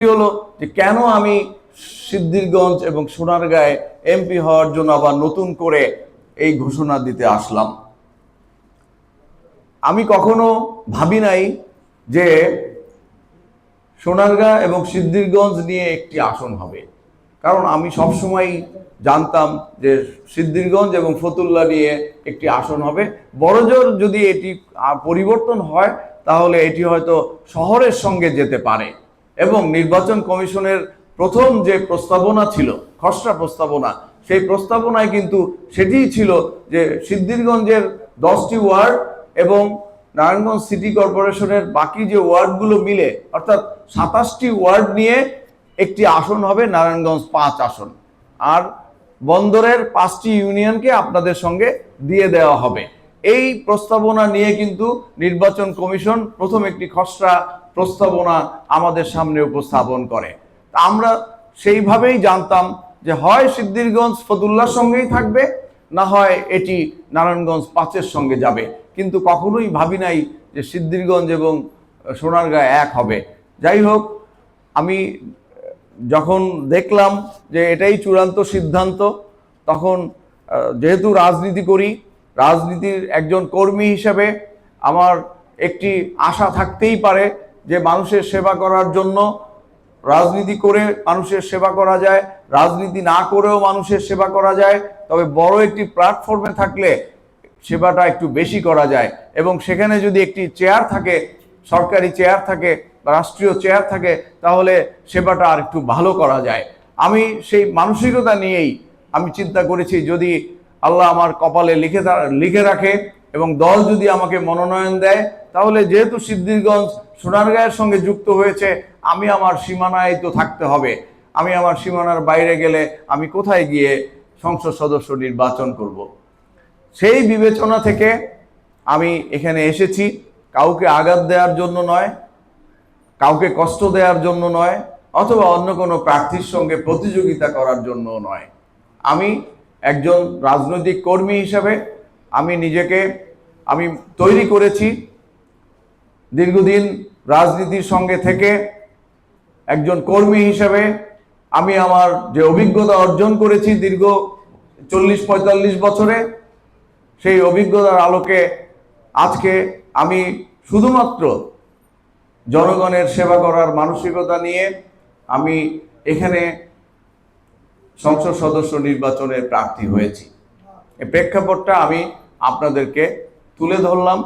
হলো যে কেন আমি সিদ্ধিরগঞ্জ এবং সোনারগাঁয়ে এমপি হওয়ার জন্য আবার নতুন করে এই ঘোষণা দিতে আসলাম? আমি কখনো ভাবি নাই যে সোনারগাঁ এবং সিদ্ধিরগঞ্জ নিয়ে একটি আসন হবে। কারণ আমি সবসময় জানতাম যে সিদ্ধিরগঞ্জ এবং ফতুল্লা নিয়ে একটি আসন হবে। বড়জোর যদি এটি পরিবর্তন হয়, তাহলে এটি হয়তো শহরের সঙ্গে যেতে পারে। এবং নির্বাচন কমিশনের প্রথম যে প্রস্তাবনা ছিল, খসড়া প্রস্তাবনা, সেই প্রস্তাবনায় কিন্তু সেটিই ছিল যে সিদ্ধিরগঞ্জের দশটি ওয়ার্ড এবং নারায়ণগঞ্জ সিটি কর্পোরেশনের বাকি যে ওয়ার্ডগুলো মিলে, অর্থাৎ সাতাশটি ওয়ার্ড নিয়ে একটি আসন হবে নারায়ণগঞ্জ পাঁচ আসন। আর বন্দরের পাঁচটি ইউনিয়নকে আপনাদের সঙ্গে দিয়ে দেওয়া হবে। এই প্রস্তাবনা নিয়ে কিন্তু নির্বাচন কমিশন প্রথম একটি খসড়া প্রস্তাবনা আমাদের সামনে উপস্থাপন করে। আমরা সেইভাবেই জানতাম যে হয় সিদ্ধিরগঞ্জ ফতুল্লার সঙ্গেই থাকবে, না হয় এটি নারায়ণগঞ্জ পাঁচের সঙ্গে যাবে। কিন্তু কখনোই ভাবি নাই যে সিদ্ধিরগঞ্জ এবং সোনারগাঁ এক হবে। যাই হোক, আমি যখন দেখলাম যে এটাই চূড়ান্ত সিদ্ধান্ত, তখন যেহেতু রাজনীতি করি রাজনীতির একজন কর্মী হিসেবে আমার একটি আশা থাকতেই পারে যে মানুষের সেবা করার জন্য রাজনীতি করে মানুষের সেবা করা যায়, রাজনীতি না করেও মানুষের সেবা করা যায়, তবে বড় একটি প্ল্যাটফর্মে থাকলে সেবাটা একটু বেশি করা যায়। এবং সেখানে যদি একটি চেয়ার থাকে, সরকারি চেয়ার থাকে বা রাষ্ট্রীয় চেয়ার থাকে, তাহলে সেবাটা আর একটু ভালো করা যায়। আমি সেই মানসিকতা নিয়েই আমি চিন্তা করেছি, যদি আল্লাহ আমার কপালে লিখে লিখে রাখে এবং দল যদি আমাকে মনোনয়ন দেয়, তাহলে যেহেতু সিদ্ধিরগঞ্জ সোনারগাঁয়ের সঙ্গে যুক্ত হয়েছে, আমি আমার সীমানায় তো থাকতে হবে। আমি আমার সীমানার বাইরে গেলে আমি কোথায় গিয়ে সংসদ সদস্য নির্বাচন করব। সেই বিবেচনা থেকে আমি এখানে এসেছি। কাউকে আঘাত দেওয়ার জন্য নয়, কাউকে কষ্ট দেওয়ার জন্য নয়, অথবা অন্য কোনো প্রার্থীর সঙ্গে প্রতিযোগিতা করার জন্য নয়। আমি একজন রাজনৈতিক কর্মী হিসেবে আমি নিজেকে, আমি তৈরি করেছি। দীর্ঘদিন রাজনীতির সঙ্গে থেকে একজন কর্মী হিসেবে আমি আমার যে অভিজ্ঞতা অর্জন করেছি দীর্ঘ চল্লিশ পঁয়তাল্লিশ বছরে, সেই অভিজ্ঞতার আলোকে আজকে আমি শুধুমাত্র জনগণের সেবা করার মানসিকতা নিয়ে আমি এখানে সংসদ সদস্য নির্বাচনের প্রার্থী হয়েছি। এই প্রেক্ষাপটটা আমি আপনাদেরকে তুলে ধরলাম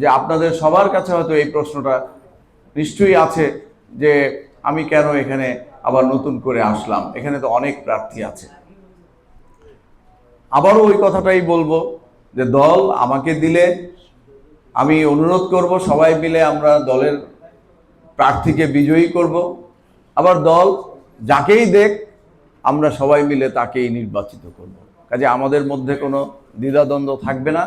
যে আপনাদের সবার কাছে হয়তো এই প্রশ্নটা নিশ্চয়ই আছে যে আমি কেন এখানে আবার নতুন করে আসলাম। এখানে তো অনেক প্রার্থী আছে। আবারও ওই কথাটাই বলব যে দল আমাকে দিলে আমি অনুরোধ করব, সবাই মিলে আমরা দলের প্রার্থীকে বিজয়ী করব। আবার দল যাকেই দেখ আমরা সবাই মিলে তাকেই নির্বাচিত করব। কাজে আমাদের মধ্যে কোনো দ্বিধাদ্বন্দ্ব থাকবে না।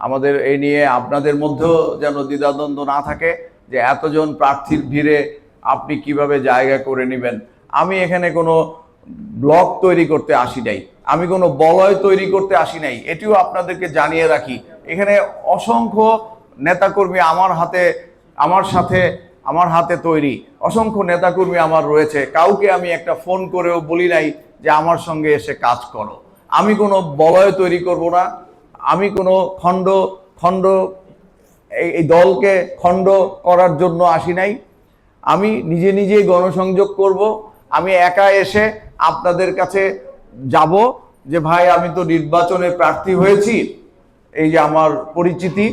আমাদের এই নিয়ে আপনাদের মধ্যেও যেন দ্বিধাদ্বন্দ্ব না থাকে যে এতজন প্রার্থীর ভিড়ে আপনি কীভাবে জায়গা করে নেবেন। আমি এখানে কোনো ব্লক তৈরি করতে আসি নাই। আমি কোনো বলয় তৈরি করতে আসি নাই। এটিও আপনাদেরকে জানিয়ে রাখি। এখানে অসংখ্য নেতাকর্মী আমার হাতে, আমার সাথে আমার হাতে তৈরি। অসংখ্য নেতাকর্মী আমার রয়েছে। কাউকে আমি একটা ফোন করেও বলি নাই যে আমার সঙ্গে এসে কাজ করো। আমি কোনো বলয় তৈরি করব না। আমি কোনো খণ্ড খণ্ড, এই দলকে খণ্ড করার জন্য আসি নাই। আমি নিজে নিজেই গণসংযোগ করব। আমি একা এসে আপনাদের কাছে যাব যে, ভাই, আমি তো নির্বাচনে প্রার্থী হয়েছি। এই যে আমার পরিচিতি,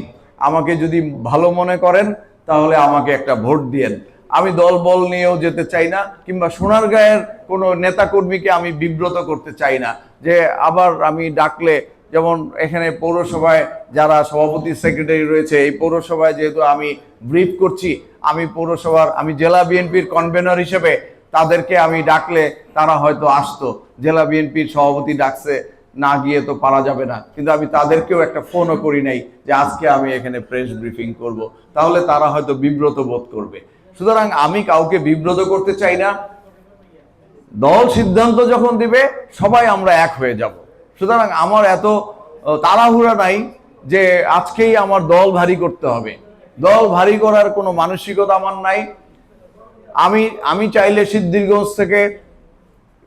আমাকে যদি ভালো মনে করেন তাহলে আমাকে একটা ভোট দিয়েন। আমি দল বল নিয়েও যেতে চাই না, কিংবা সোনার সোনারগাঁয়ের কোনো নেতাকর্মীকে আমি বিব্রত করতে চাই না, যে আবার আমি ডাকলে, যেমন এখানে পৌরসভায় যারা সভাপতি সেক্রেটারি রয়েছে, এই পৌরসভায় যেহেতু আমি ব্রিফ করছি, আমি পৌরসভার, আমি জেলা বিএনপির কনভেনর হিসেবে তাদেরকে আমি ডাকলে তারা হয়তো আসতো। জেলা বিএনপির সভাপতি ডাকছে না গিয়ে তো পারা যাবে না। কিন্তু আমি তাদেরকেও একটা ফোনও করি নাই যে আজকে আমি এখানে প্রেস ব্রিফিং করব। তাহলে তারা হয়তো বিব্রত বোধ করবে। সুতরাং আমি কাউকে বিব্রত করতে চাই না। দল সিদ্ধান্ত যখন দিবে, সবাই আমরা এক হয়ে যাব। সুতরাং আমার এত তাড়াহুড়া নাই যে আজকেই আমার দল ভারী করতে হবে। দল ভারী করার কোনো মানসিকতা আমার নাই। আমি আমি চাইলে সিদ্ধিরগঞ্জ থেকে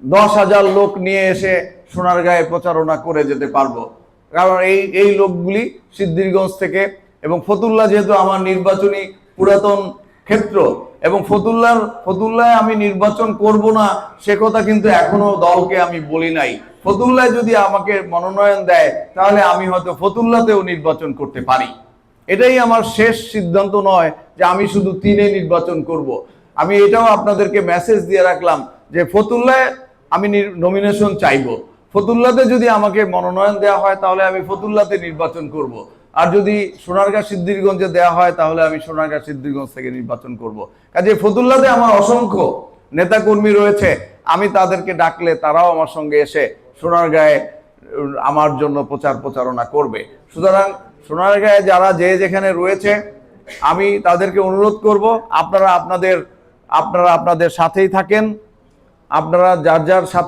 দশ হাজার লোক নিয়ে এসে সোনারগাঁয়ে প্রচারণা করে যেতে পারব। কারণ এই এই লোকগুলি সিদ্ধিরগঞ্জ থেকে এবং ফতুল্লা যেহেতু আমার নির্বাচনী পুরাতন ক্ষেত্র এবং ফতুল্লার, ফতুল্লায় আমি নির্বাচন করব না, সে কথা কিন্তু এখনও দলকে আমি বলি নাই। ফতুল্লায় যদি আমাকে মনোনয়ন দেয়, তাহলে আমি হয়তো ফতুল্লাতেও নির্বাচন করতে পারি। এটাই আমার শেষ সিদ্ধান্ত নয় যে আমি শুধু তিনে নির্বাচন করব। আমি এটাও আপনাদেরকে মেসেজ দিয়ে রাখলাম যে ফতুল্লায় আমি নমিনেশন চাইব। ফতুল্লাতে যদি আমাকে মনোনয়ন দেওয়া হয়, তাহলে আমি ফতুল্লাতে নির্বাচন করব। আর যদি সোনারগাঁ সিদ্ধিরগঞ্জে দেওয়া হয়, তাহলে আমি সোনারগাঁ সিদ্ধিরগঞ্জ থেকে নির্বাচন করব। কাজে ফতুল্লাতে আমার অসংখ্য নেতাকর্মী রয়েছে আমি তাদেরকে ডাকলে তারাও আমার সঙ্গে এসে সোনারগাঁয়ে আমার জন্য প্রচার প্রচারণা করবে সুতরাং সোনারগাঁয়ে যারা যে যেখানে রয়েছে, আমি তাদেরকে অনুরোধ করব, আপনারা আপনাদের আপনারা আপনাদের সাথেই থাকেন আপনারা যার যার সাথে